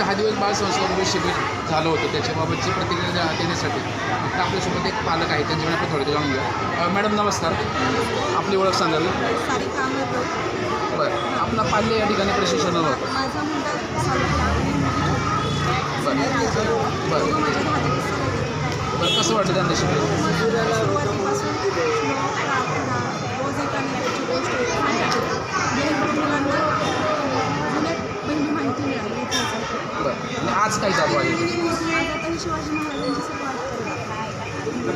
दहा दिवस बाल संस्कार शिबिर झालं होतं. त्याच्याबाबतची प्रतिक्रिया देण्यासाठी आता आपल्यासोबत एक पालक आहे त्यांच्याकडे आपण थोडं जाणून घेऊ मॅडम नमस्कार. आपली ओळख सांगाल? बरं. आपला पाल्य या ठिकाणी प्रशिक्षणाला होतं. बरं. बरं. कसं वाटतं त्यांना शिबिर आता ही शिवाजी महाराजांची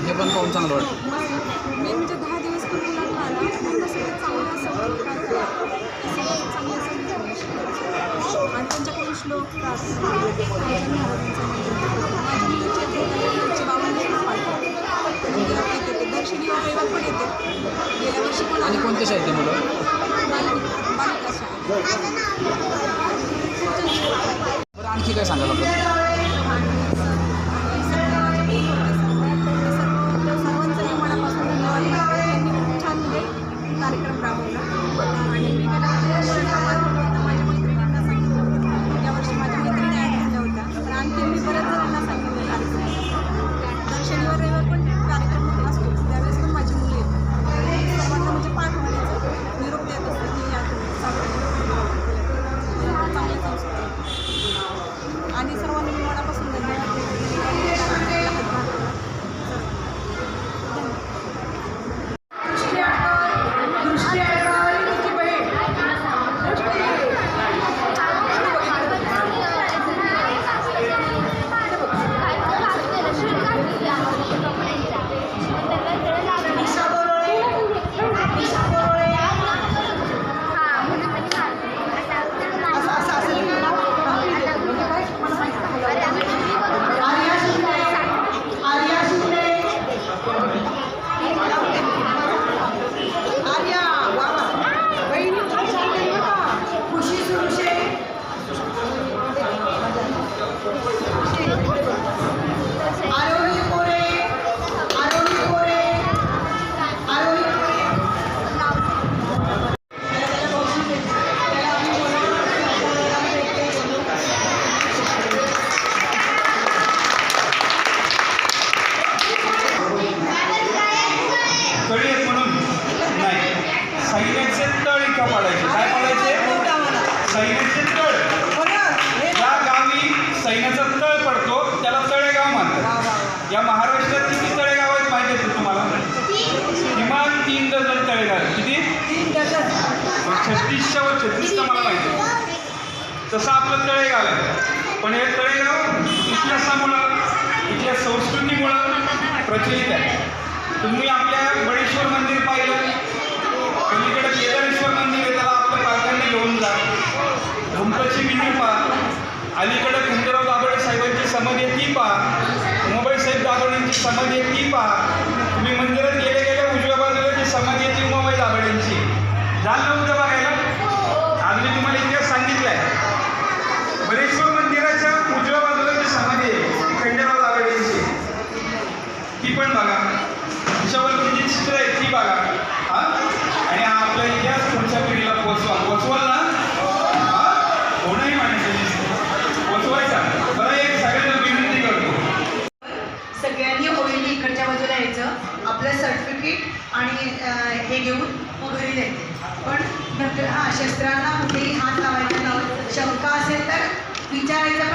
हे पण पाहून चांगलं वाटतं. मेन म्हणजे दहा दिवस पण मुलांना आला पूर्ण सगळं चांगलं असं चांगलं असं. आणि त्यांच्याकडून श्लोक रविवार पण येते गेल्या वर्षी पण आणि आली. कोणत्या शाळेत मुलं? बालिका शाळा. बरं आणखी काय सांगाल तळ पाडायचे? काय पाडायचे? सैन्याचे तळ. ज्या गावी सैन्याचा तळ पडतो त्याला तळेगाव म्हणतात. या महाराष्ट्रात किती तळेगाव आहेत माहिती आहेत तुम्हाला? किमान तीन डझन तळेगाव आहेत. किती? छत्तीसच्या वर छत्तीस तर मला माहिती आहे. तसं आपलं तळेगाव आहे. पण हे तळेगाव इतिहासामुळं इथल्या संस्कृतीमुळं प्रचलित आहे. तुम्ही आपल्या बळेश्वर मंदिर पाहिलं. समाधी आहे ती पहा. तुम्ही मंदिरात गेले गेल्या उजव्या बाजूला ती समाधी आहे ती उमाबाई दाभाड्यांची. जाल ना उद्या बघायला? आज मी तुम्हाला इतिहास सांगितलाय. आहे बरेश्वर मंदिराच्या उजव्या बाजूला जी समाधी आहे खंडेराव दाभाड्यांची. ती पण बघा. आणि हे घेऊन घरी जायचे. पण नंतर हा शस्त्रांना कुठेही हात लावायचा शंका असेल तर विचारायचं